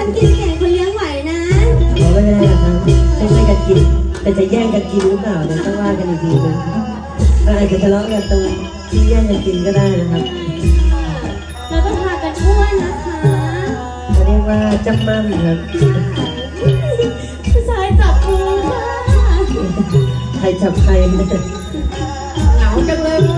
ฉันกินเก่งคนเลี้ยงไหวนะขอไม่ได้หรอกครับไม่ใช่กันกิน แต่จะแย่งกันกินหรือเปล่าเดี๋ยวต้องว่ากันอีกทีนึงก็อาจจะทะเลาะกันตรงที่แย่งกันกินก็ได้นะครับเราต้องพากันอ้วนนะคะเขาเรียกว่าจำมั่มครับผู้ชายจับมือค่ะ ใครจับใครนะหนาวจังเลยเว้ยอย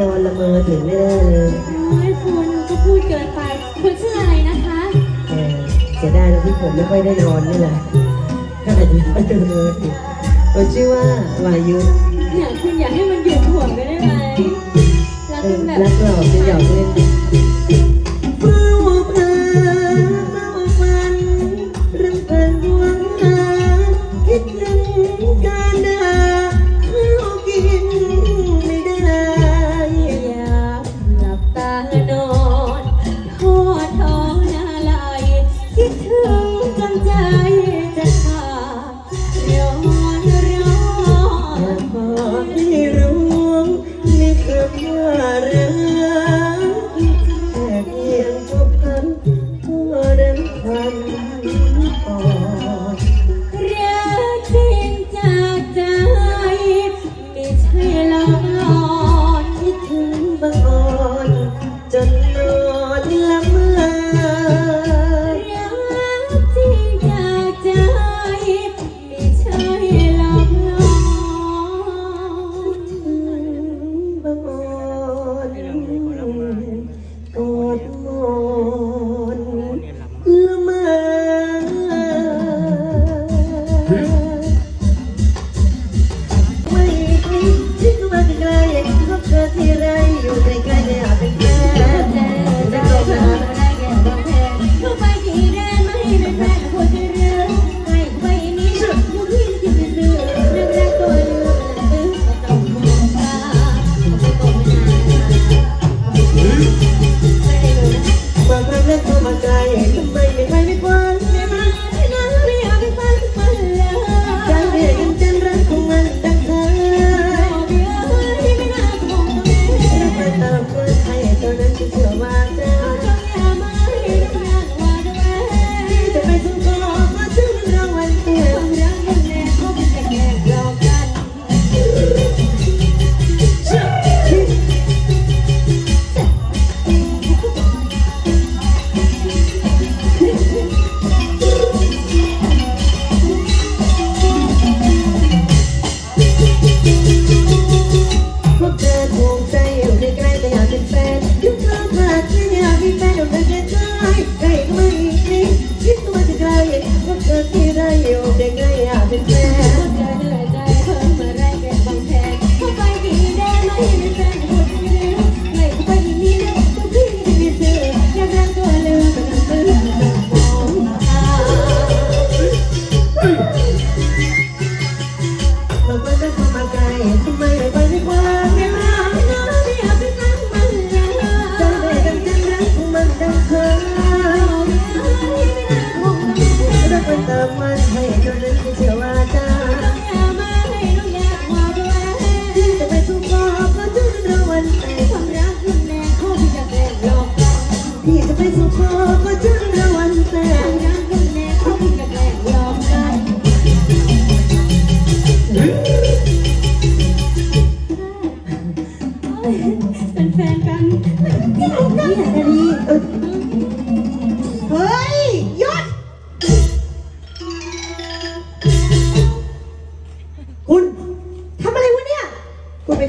นอนละเมอถึงไม่ได้เลยโอ้ยคุณก็พูดเกินไป คุณชื่ออะไรนะคะแต่เสียดายตรงที่ผมไม่ค่อยได้นอนนี่แหละก็อาจจะไม่ได้นอนอีกผมชื่อว่าวายุเนี่ยคุณอยากให้มันหยุดห่วงกันได้ไหมรักเอกัอนแบบรักหลอกจะหยอกเล่น คิดถึงจนใจจะขาดร้อนร้ออยากบอกให้รู้ในคำว่ารัก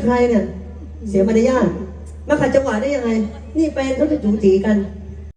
ใครเนี่ย เสียมารยาทมาขัดจังหวะได้ยังไง นี่แฟนเขาจะจูจีกัน